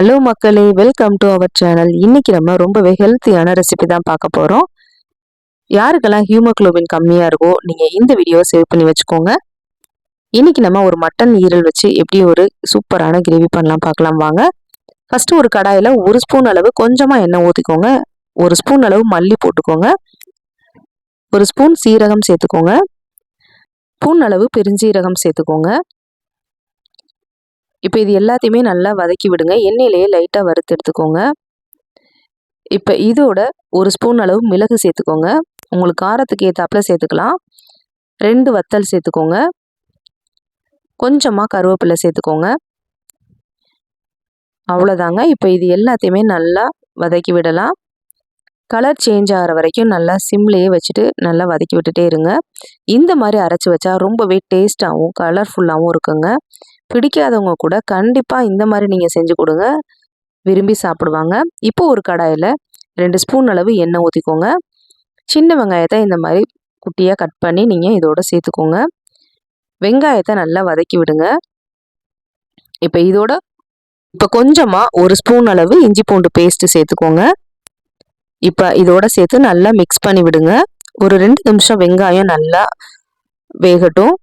Hello மக்களே welcome to our channel இன்னைக்கு நம்ம ரொம்பவே ஹெல்த்தியான ரெசிபி தான் பார்க்க போகிறோம் யாருக்கெல்லாம் ஹியூமோக்ளோபின் கம்மியாக இருக்கோ நீங்கள் இந்த வீடியோவை சேவ் பண்ணி வச்சுக்கோங்க. இன்னைக்கு நம்ம ஒரு மட்டன் ஈரல் வச்சு எப்படி ஒரு சூப்பரான கிரேவி பண்ணலாம் பார்க்கலாம் வாங்க. ஃபஸ்ட்டு ஒரு கடாயில் ஒரு ஸ்பூன் அளவு கொஞ்சமாக எண்ணெய் ஊற்றிக்கோங்க ஒரு ஸ்பூன் அளவு மல்லி போட்டுக்கோங்க. ஒரு ஸ்பூன் சீரகம் சேர்த்துக்கோங்க. ஸ்பூன் அளவு பெருஞ்சீரகம் சேர்த்துக்கோங்க. இப்போ இது எல்லாத்தையுமே நல்லா வதக்கி விடுங்க. எண்ணெயிலேயே லைட்டாக வறுத்து எடுத்துக்கோங்க. இப்போ இதோட ஒரு ஸ்பூன் அளவு மிளகு சேர்த்துக்கோங்க. உங்களுக்கு காரத்துக்கு ஏற்றாப்புல சேர்த்துக்கலாம். ரெண்டு வத்தல் சேர்த்துக்கோங்க. கொஞ்சமாக கருவேப்பிலை சேர்த்துக்கோங்க. அவ்வளோதாங்க இப்போ இது எல்லாத்தையுமே நல்லா வதக்கி விடலாம். கலர் சேஞ்ச் ஆகிற வரைக்கும் நல்லா சிம்லேயே வச்சுட்டு நல்லா வதக்கி விட்டுட்டே இருங்க. இந்த மாதிரி அரைச்சி வச்சா ரொம்பவே டேஸ்ட்டாகவும் கலர்ஃபுல்லாகவும் இருக்குங்க. பிடிக்காதவங்க கூட கண்டிப்பாக இந்த மாதிரி நீங்கள் செஞ்சு கொடுங்க. விரும்பி சாப்பிடுவாங்க. இப்போ ஒரு கடாயில் ரெண்டு ஸ்பூன் அளவு எண்ணெய் ஊற்றிக்கோங்க சின்ன வெங்காயத்தை இந்த மாதிரி குட்டியாக கட் பண்ணி நீங்கள் இதோட சேர்த்துக்கோங்க. வெங்காயத்தை நல்லா வதக்கி விடுங்க. இப்போ இதோட இப்போ கொஞ்சமாக ஒரு ஸ்பூன் அளவு இஞ்சி பூண்டு பேஸ்ட்டு சேர்த்துக்கோங்க. இப்போ இதோட சேர்த்து நல்லா மிக்ஸ் பண்ணி விடுங்க. ஒரு ரெண்டு நிமிஷம் வெங்காயம் நல்லா வேகட்டும்.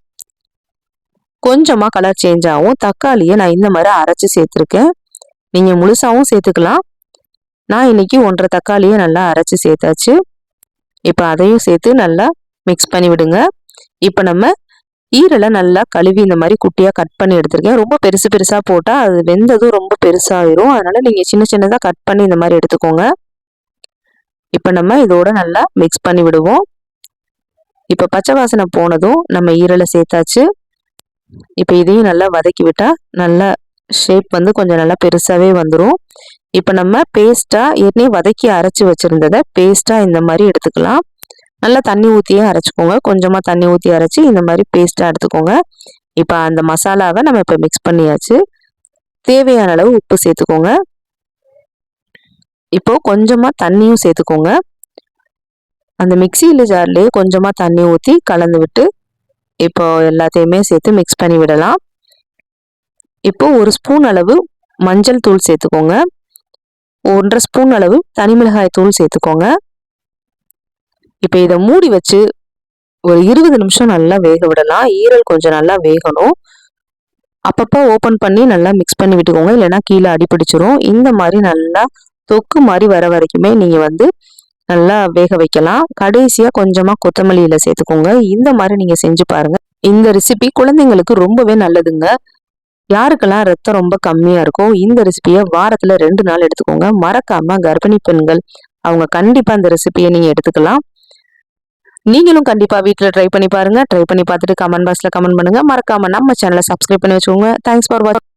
கொஞ்சமாக கலர் சேஞ்ச் ஆகும் தக்காளியை நான் இந்த மாதிரி அரைச்சி சேர்த்துருக்கேன். நீங்கள் முழுசாகவும் சேர்த்துக்கலாம். நான் இன்னைக்கு ஒன்றரை தக்காளியை நல்லா அரைச்சி சேர்த்தாச்சு. இப்போ அதையும் சேர்த்து நல்லா மிக்ஸ் பண்ணி விடுங்க. இப்போ நம்ம ஈரலை நல்லா கழுவி இந்த மாதிரி குட்டியாக கட் பண்ணி எடுத்திருக்கேன். ரொம்ப பெருசு பெருசாக போட்டால் அது வெந்ததும் ரொம்ப பெருசாகிடும் அதனால் நீங்கள் சின்ன சின்னதாக கட் பண்ணி இந்த மாதிரி எடுத்துக்கோங்க. இப்போ நம்ம இதோட நல்லா மிக்ஸ் பண்ணி விடுவோம். இப்போ பச்சை வாசனை போனதும் நம்ம ஈரலை சேர்த்தாச்சு. இப்போ இதையும் நல்லா வதக்கி விட்டால் நல்லா ஷேப் வந்து கொஞ்சம் நல்லா பெருசாகவே வந்துடும் இப்போ நம்ம பேஸ்ட்டாக ஏற்கனவே வதக்கி அரைச்சி வச்சுருந்ததை பேஸ்ட்டாக இந்த மாதிரி எடுத்துக்கலாம். நல்லா தண்ணி ஊற்றியே அரைச்சிக்கோங்க. கொஞ்சமாக தண்ணி ஊற்றி அரைச்சி இந்த மாதிரி பேஸ்ட்டாக எடுத்துக்கோங்க. இப்போ அந்த மசாலாவை நம்ம இப்போ மிக்ஸ் பண்ணியாச்சு. தேவையான அளவு உப்பு சேர்த்துக்கோங்க. இப்போ கொஞ்சமாக தண்ணியும் சேர்த்துக்கோங்க. அந்த மிக்சியில் ஜார்லேயே கொஞ்சமாக தண்ணி ஊற்றி கலந்து விட்டு இப்போ எல்லாத்தையுமே சேர்த்து மிக்ஸ் பண்ணி விடலாம். இப்போ ஒரு ஸ்பூன் அளவு மஞ்சள் தூள் சேர்த்துக்கோங்க. ஒன்றரை ஸ்பூன் அளவு தனி மிளகாய் தூள் சேர்த்துக்கோங்க. இப்போ இதை மூடி வச்சு ஒரு இருபது நிமிஷம் நல்லா வேக விடலாம். ஈரல் கொஞ்சம் நல்லா வேகணும். அப்பப்போ ஓப்பன் பண்ணி நல்லா மிக்ஸ் பண்ணி விட்டுக்கோங்க. இல்லைன்னா கீழே அடிப்பிடிச்சிரும். இந்த மாதிரி நல்லா தொக்கு மாதிரி வர வரைக்குமே நீங்கள் வந்து நல்லா வேக வைக்கலாம். கடைசியாக கொஞ்சமாக கொத்தமல்லியில் சேர்த்துக்கோங்க. இந்த மாதிரி நீங்கள் செஞ்சு பாருங்கள் இந்த ரெசிபி குழந்தைங்களுக்கு ரொம்பவே நல்லதுங்க. யாருக்கெல்லாம் ரத்தம் ரொம்ப கம்மியாக இருக்கோ இந்த ரெசிபியை வாரத்தில் ரெண்டு நாள் எடுத்துக்கோங்க. மறக்காம கர்ப்பிணி பெண்கள் அவங்க கண்டிப்பாக அந்த ரெசிபியை நீங்கள் எடுத்துக்கலாம். நீங்களும் கண்டிப்பாக வீட்டில் ட்ரை பண்ணி பாருங்க. ட்ரை பண்ணி பார்த்துட்டு கமெண்ட் பாக்ஸில் கமெண்ட் பண்ணுங்க. மறக்காம நம்ம சேனலை சப்ஸ்கிரைப் பண்ணி வச்சுக்கோங்க. தேங்க்ஸ் ஃபார் வாட்சிங்